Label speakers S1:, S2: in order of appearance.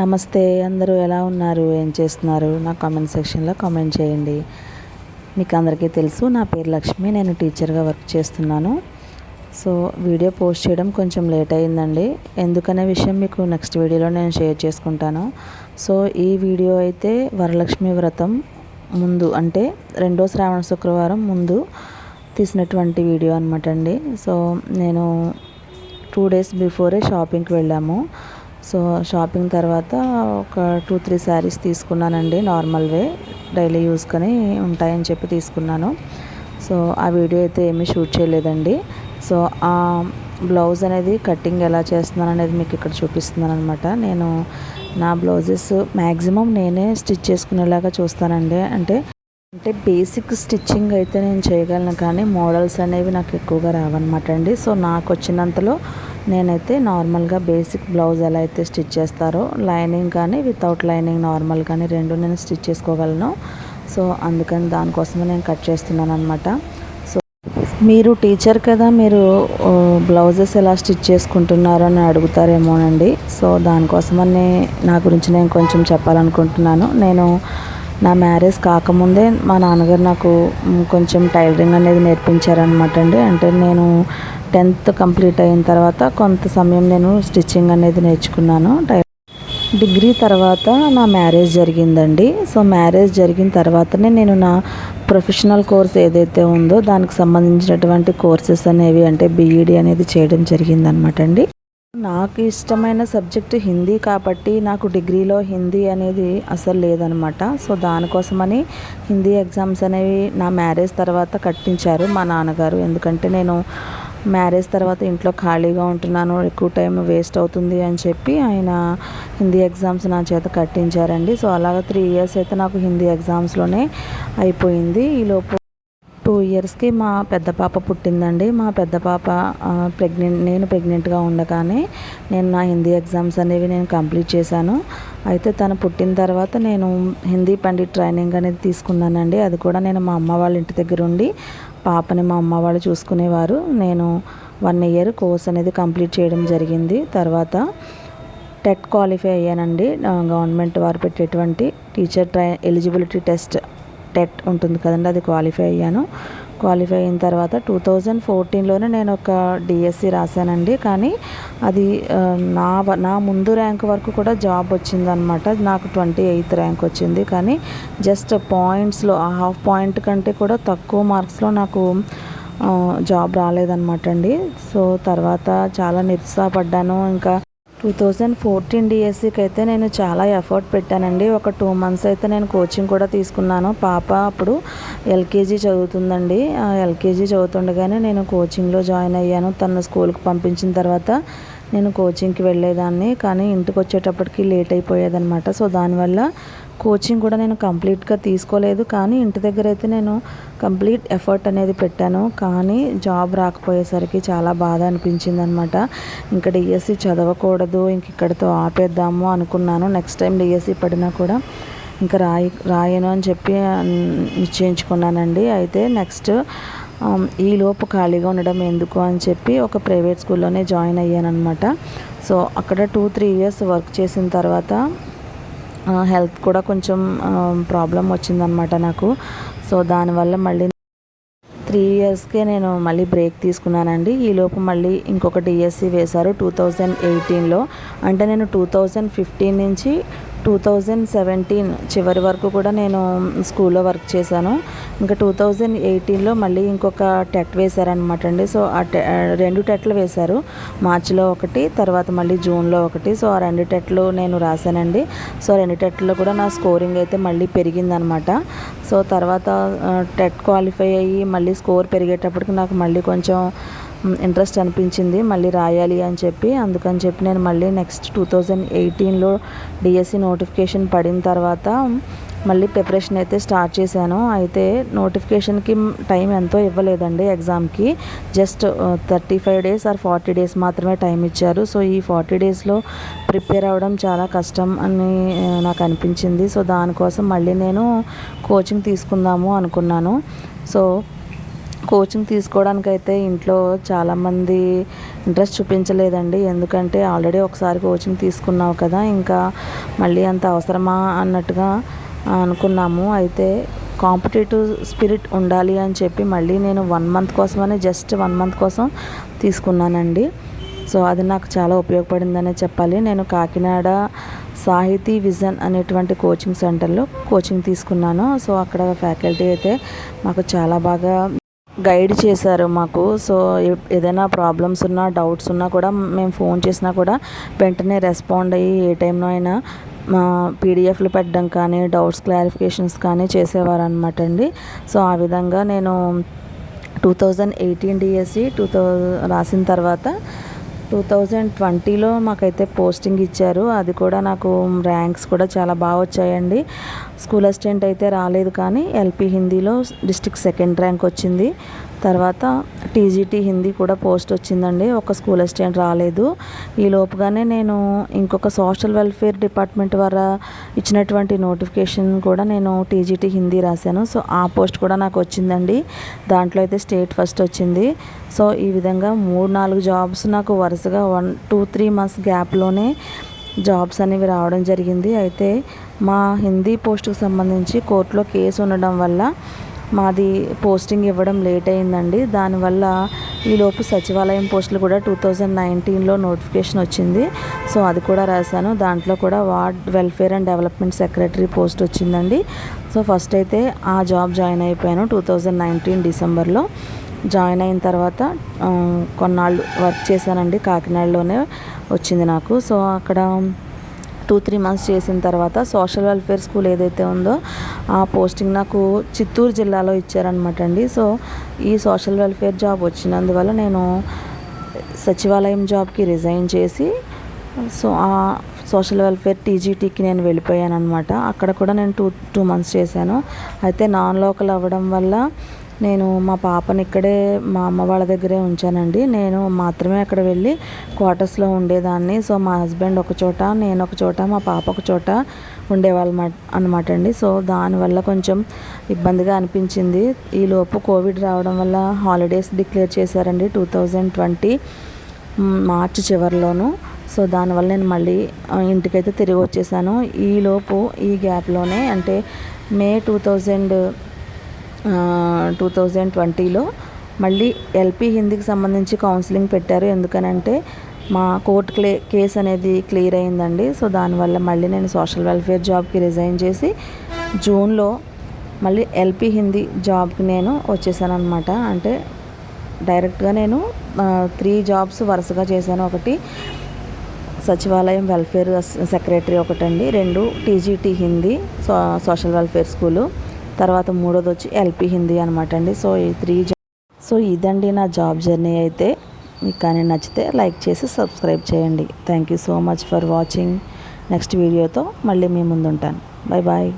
S1: నమస్తే అందరూ ఎలా ఉన్నారు? ఏం చేస్తున్నారు? నా కామెంట్ సెక్షన్లో కామెంట్ చేయండి. మీకు అందరికీ తెలుసు నా పేరు లక్ష్మి నేను టీచర్గా వర్క్ చేస్తున్నాను. సో వీడియో పోస్ట్ చేయడం కొంచెం లేట్ అయిందండి. ఎందుకనే విషయం మీకు నెక్స్ట్ వీడియోలో నేను షేర్ చేసుకుంటాను. సో ఈ వీడియో అయితే వరలక్ష్మి వ్రతం ముందు అంటే రెండో శ్రావణ శుక్రవారం ముందు తీసినటువంటి వీడియో అనమాట అండి. సో నేను టూ డేస్ బిఫోరే షాపింగ్కి వెళ్ళాము. సో షాపింగ్ తర్వాత ఒక టూ త్రీ శారీస్ తీసుకున్నానండి నార్మల్ వే డైలీ యూస్కొని ఉంటాయని చెప్పి తీసుకున్నాను. సో ఆ వీడియో అయితే ఏమీ షూట్ చేయలేదండి. సో ఆ బ్లౌజ్ అనేది కటింగ్ ఎలా చేస్తున్నాను అనేది మీకు ఇక్కడ చూపిస్తున్నాను అనమాట నేను నా బ్లౌజెస్ మ్యాక్సిమం నేనే స్టిచ్ చేసుకునేలాగా చూస్తానండి. అంటే అంటే బేసిక్ స్టిచ్చింగ్ అయితే నేను చేయగలను కానీ మోడల్స్ అనేవి నాకు ఎక్కువగా రావన్నమాట అండి. సో నాకు వచ్చినంతలో నేనైతే నార్మల్గా బేసిక్ బ్లౌజ్ ఎలా అయితే స్టిచ్ చేస్తారో లైనింగ్ కానీ వితౌట్ లైనింగ్ నార్మల్ కానీ రెండు నేను స్టిచ్ చేసుకోగలను. సో అందుకని దానికోసమే నేను కట్ చేస్తున్నాను అనమాట సో మీరు టీచర్ కదా మీరు బ్లౌజెస్ ఎలా స్టిచ్ చేసుకుంటున్నారో అని అడుగుతారేమోనండి. సో దానికోసమని నా గురించి నేను కొంచెం చెప్పాలనుకుంటున్నాను. నేను నా మ్యారేజ్ కాకముందే మా నాన్నగారు నాకు కొంచెం టైలరింగ్ అనేది నేర్పించారనమాట అండి. అంటే నేను టెన్త్ కంప్లీట్ అయిన తర్వాత కొంత సమయం నేను స్టిచ్చింగ్ అనేది నేర్చుకున్నాను. డిగ్రీ తర్వాత నా మ్యారేజ్ జరిగిందండి. సో మ్యారేజ్ జరిగిన తర్వాతనే నేను నా ప్రొఫెషనల్ కోర్స్ ఏదైతే ఉందో దానికి సంబంధించినటువంటి కోర్సెస్ అనేవి అంటే బీఈడి అనేది చేయడం జరిగిందనమాట అండి. నాకు ఇష్టమైన సబ్జెక్ట్ హిందీ కాబట్టి నాకు డిగ్రీలో హిందీ అనేది అసలు లేదనమాట. సో దానికోసమని హిందీ ఎగ్జామ్స్ అనేవి నా మ్యారేజ్ తర్వాత కట్టించారు మా నాన్నగారు. ఎందుకంటే నేను మ్యారేజ్ తర్వాత ఇంట్లో ఖాళీగా ఉంటున్నాను ఎక్కువ టైం వేస్ట్ అవుతుంది అని చెప్పి ఆయన హిందీ ఎగ్జామ్స్ నా చేత కట్టించారండి. సో అలాగ త్రీ ఇయర్స్ అయితే నాకు హిందీ ఎగ్జామ్స్లోనే అయిపోయింది. ఈలోపు టూ ఇయర్స్కి మా పెద్ద పాప పుట్టిందండి. మా పెద్ద పాప ప్రెగ్నెంట్ నేను ప్రెగ్నెంట్గా ఉండగానే నేను నా హిందీ ఎగ్జామ్స్ అనేవి నేను కంప్లీట్ చేశాను. అయితే తను పుట్టిన తర్వాత నేను హిందీ పండిట్ ట్రైనింగ్ అనేది తీసుకున్నానండి. అది కూడా నేను మా అమ్మ వాళ్ళ ఇంటి దగ్గర ఉండి పాపని మా అమ్మ వాళ్ళు చూసుకునేవారు. నేను వన్ ఇయర్ కోర్స్ అనేది కంప్లీట్ చేయడం జరిగింది. తర్వాత టెట్ క్వాలిఫై అయ్యానండి. గవర్నమెంట్ వారు పెట్టేటువంటి teacher try eligibility test TET ఉంటుంది కదండి అది క్వాలిఫై అయ్యాను. క్వాలిఫై అయిన తర్వాత టూ థౌజండ్ ఫోర్టీన్లోనే నేను ఒక డిఎస్సి రాశానండి. కానీ అది నా నా ముందు ర్యాంక్ వరకు కూడా జాబ్ వచ్చిందనమాట నాకు ట్వంటీ ఎయిత్ ర్యాంక్ వచ్చింది. కానీ జస్ట్ పాయింట్స్లో ఆ హాఫ్ పాయింట్ కంటే కూడా తక్కువ మార్క్స్లో నాకు జాబ్ రాలేదనమాట అండి. సో తర్వాత చాలా నిరుత్సాహపడ్డాను. ఇంకా టూ థౌజండ్ ఫోర్టీన్ డిఎస్సికి అయితే నేను చాలా ఎఫర్ట్ పెట్టానండి. ఒక టూ మంత్స్ అయితే నేను కోచింగ్ కూడా తీసుకున్నాను. పాప అప్పుడు ఎల్కేజీ చదువుతుందండి. ఎల్కేజీ చదువుతుండగానే నేను కోచింగ్లో జాయిన్ అయ్యాను. తను స్కూల్కి పంపించిన తర్వాత నేను కోచింగ్కి వెళ్ళేదాన్ని కానీ ఇంటికి వచ్చేటప్పటికి లేట్ అయిపోయేదనమాట సో దానివల్ల కోచింగ్ కూడా నేను కంప్లీట్గా తీసుకోలేదు. కానీ ఇంటి దగ్గర అయితే నేను కంప్లీట్ ఎఫర్ట్ అనేది పెట్టాను. కానీ జాబ్ రాకపోయేసరికి చాలా బాధ అనిపించింది అనమాట ఇంకా డిఎస్సి చదవకూడదు ఇంక ఇక్కడితో ఆపేద్దాము అనుకున్నాను. నెక్స్ట్ టైం డిఎస్సి పడినా కూడా ఇంకా రాయి రాయను అని చెప్పి నిశ్చయించుకున్నానండి. అయితే నెక్స్ట్ ఈలోపు ఖాళీగా ఉండడం ఎందుకు అని చెప్పి ఒక ప్రైవేట్ స్కూల్లోనే జాయిన్ అయ్యానమాట సో అక్కడ టూ త్రీ ఇయర్స్ వర్క్ చేసిన తర్వాత హెల్త్ కూడా కొంచెం ప్రాబ్లం వచ్చిందనమాట నాకు. సో దానివల్ల మళ్ళీ త్రీ ఇయర్స్కే నేను మళ్ళీ బ్రేక్ తీసుకున్నానండి. ఈలోపు మళ్ళీ ఇంకొక డిఎస్సి వేశారు టూ థౌజండ్ ఎయిటీన్లో. అంటే నేను టూ థౌజండ్ ఫిఫ్టీన్ నుంచి టూ థౌజండ్ సెవెంటీన్ చివరి వరకు కూడా నేను స్కూల్లో వర్క్ చేశాను. ఇంకా టూ థౌజండ్ ఎయిటీన్లో మళ్ళీ ఇంకొక టెట్ వేశారనమాట అండి. సో ఆ టె రెండు టెట్లు వేశారు. మార్చిలో ఒకటి తర్వాత మళ్ళీ జూన్లో ఒకటి. సో ఆ రెండు టెట్లు నేను రాశానండి. సో రెండు టెట్లో కూడా నా స్కోరింగ్ అయితే మళ్ళీ పెరిగిందనమాట సో తర్వాత టెట్ క్వాలిఫై అయ్యి మళ్ళీ స్కోర్ పెరిగేటప్పటికి నాకు మళ్ళీ కొంచెం ఇంట్రెస్ట్ అనిపించింది మళ్ళీ రాయాలి అని చెప్పి. అందుకని చెప్పి నేను మళ్ళీ నెక్స్ట్ టూ థౌజండ్ ఎయిటీన్లో డిఎస్సి నోటిఫికేషన్ పడిన తర్వాత మళ్ళీ ప్రిపరేషన్ అయితే స్టార్ట్ చేశాను. అయితే నోటిఫికేషన్కి టైం ఎంతో ఇవ్వలేదండి ఎగ్జామ్కి. Just thirty five days or forty days మాత్రమే టైం ఇచ్చారు. సో ఈ ఫార్టీ డేస్లో ప్రిపేర్ అవ్వడం చాలా కష్టం అని నాకు అనిపించింది. సో దానికోసం మళ్ళీ నేను కోచింగ్ తీసుకుందాము అనుకున్నాను. సో కోచింగ్ తీసుకోవడానికి అయితే ఇంట్లో చాలామంది ఇంట్రెస్ట్ చూపించలేదండి. ఎందుకంటే ఆల్రెడీ ఒకసారి కోచింగ్ తీసుకున్నావు కదా ఇంకా మళ్ళీ అంత అవసరమా అన్నట్టుగా అనుకున్నాము. అయితే కాంపిటేటివ్ స్పిరిట్ ఉండాలి అని చెప్పి మళ్ళీ నేను వన్ మంత్ కోసమని జస్ట్ వన్ మంత్ కోసం తీసుకున్నానండి. సో అది నాకు చాలా ఉపయోగపడిందనే చెప్పాలి. నేను కాకినాడ సాహితీ విజన్ అనేటువంటి కోచింగ్ సెంటర్లో కోచింగ్ తీసుకున్నాను. సో అక్కడ ఫ్యాకల్టీ అయితే మాకు చాలా బాగా గైడ్ చేశారు మాకు. సో ఏదైనా ప్రాబ్లమ్స్ ఉన్నా డౌట్స్ ఉన్నా కూడా మేము ఫోన్ చేసినా కూడా వెంటనే రెస్పాండ్ అయ్యి ఏ టైంలో అయినా మా పీడిఎఫ్లు పెట్టడం కానీ డౌట్స్ క్లారిఫికేషన్స్ కానీ చేసేవారు అనమాట అండి. సో ఆ విధంగా నేను two thousand eighteen DSC two thou రాసిన తర్వాత టూ థౌజండ్ ట్వంటీలో మాకైతే పోస్టింగ్ ఇచ్చారు. అది కూడా నాకు ర్యాంక్స్ కూడా చాలా బాగా వచ్చాయండి. స్కూల్ అసిస్టెంట్ అయితే రాలేదు కానీ ఎల్పి హిందీలో డిస్టిక్ సెకండ్ ర్యాంక్ వచ్చింది. తర్వాత టీజీటీ హిందీ కూడా పోస్ట్ వచ్చిందండి. ఒక స్కూల్ అసిస్టెంట్ రాలేదు. ఈ లోపుగానే నేను ఇంకొక సోషల్ వెల్ఫేర్ డిపార్ట్మెంట్ ద్వారా ఇచ్చినటువంటి నోటిఫికేషన్ కూడా నేను టీజీటీ హిందీ రాశాను. సో ఆ పోస్ట్ కూడా నాకు వచ్చిందండి. దాంట్లో అయితే స్టేట్ ఫస్ట్ వచ్చింది. సో ఈ విధంగా మూడు నాలుగు జాబ్స్ నాకు వరుసగా వన్ టూ త్రీ మంత్స్ గ్యాప్లోనే జాబ్స్ అనేవి రావడం జరిగింది. అయితే మా హిందీ పోస్టుకు సంబంధించి కోర్టులో కేసు ఉండడం వల్ల మాది పోస్టింగ్ ఇవ్వడం లేట్ అయిందండి. దానివల్ల ఈలోపు సచివాలయం పోస్టులు కూడా టూ థౌజండ్ నైన్టీన్లో నోటిఫికేషన్ వచ్చింది. సో అది కూడా రాశాను. దాంట్లో కూడా ward welfare and development secretary post వచ్చిందండి. సో ఫస్ట్ అయితే ఆ జాబ్ జాయిన్ అయిపోయాను టూ థౌజండ్ నైన్టీన్ డిసెంబర్లో. జాయిన్ అయిన తర్వాత కొన్నాళ్ళు వర్క్ చేశానండి. కాకినాడలోనే వచ్చింది నాకు. సో అక్కడ టూ త్రీ మంత్స్ చేసిన తర్వాత సోషల్ వెల్ఫేర్ స్కూల్ ఏదైతే ఉందో ఆ పోస్టింగ్ నాకు చిత్తూరు జిల్లాలో ఇచ్చారనమాట అండి. సో ఈ సోషల్ వెల్ఫేర్ జాబ్ వచ్చినందువల్ల నేను సచివాలయం జాబ్కి రిజైన్ చేసి సో ఆ సోషల్ వెల్ఫేర్ టీజీటీకి నేను వెళ్ళిపోయాను అనమాట అక్కడ కూడా నేను టూ టూ మంత్స్ చేశాను. అయితే నాన్ లోకల్ అవ్వడం వల్ల నేను మా పాపని ఇక్కడే మా అమ్మ వాళ్ళ దగ్గరే ఉంచానండి. నేను మాత్రమే అక్కడ వెళ్ళి క్వార్టర్స్లో ఉండేదాన్ని. సో మా హస్బెండ్ ఒక చోట నేను ఒక చోట మా పాప ఒక చోట ఉండేవాళ్ళ అనమాట అండి. సో దానివల్ల కొంచెం ఇబ్బందిగా అనిపించింది. ఈలోపు కోవిడ్ రావడం వల్ల హాలిడేస్ డిక్లేర్ చేశారండి టూ థౌజండ్ ట్వంటీ మార్చి చివరిలోను. సో దానివల్ల నేను మళ్ళీ ఇంటికైతే తిరిగి వచ్చేసాను. ఈలోపు ఈ గ్యాప్లోనే అంటే May two thousand two thousand ట్వంటీలో మళ్ళీ ఎల్పి హిందీకి సంబంధించి కౌన్సిలింగ్ పెట్టారు. ఎందుకనంటే మా కోర్టు క్లే కేసు అనేది క్లియర్ అయిందండి. సో దానివల్ల మళ్ళీ నేను సోషల్ వెల్ఫేర్ జాబ్కి రిజైన్ చేసి జూన్లో మళ్ళీ ఎల్పి హిందీ జాబ్కి నేను వచ్చేసాను అనమాట అంటే డైరెక్ట్గా నేను త్రీ జాబ్స్ వరుసగా చేశాను. ఒకటి సచివాలయం వెల్ఫేర్ సెక్రటరీ ఒకటండి. రెండు TGT Hindi so social welfare school తర్వాత మూడోది వచ్చి ఎల్పి హిందీ అనమాట అండి. సో ఈ త్రీ సో ఇదండి నా జాబ్ జర్నీ అయితే. మీకు కానీ నచ్చితే లైక్ చేసి సబ్స్క్రైబ్ చేయండి. Thank you so much for watching next వీడియోతో మళ్ళీ మీ ముందుంటాను. Bye bye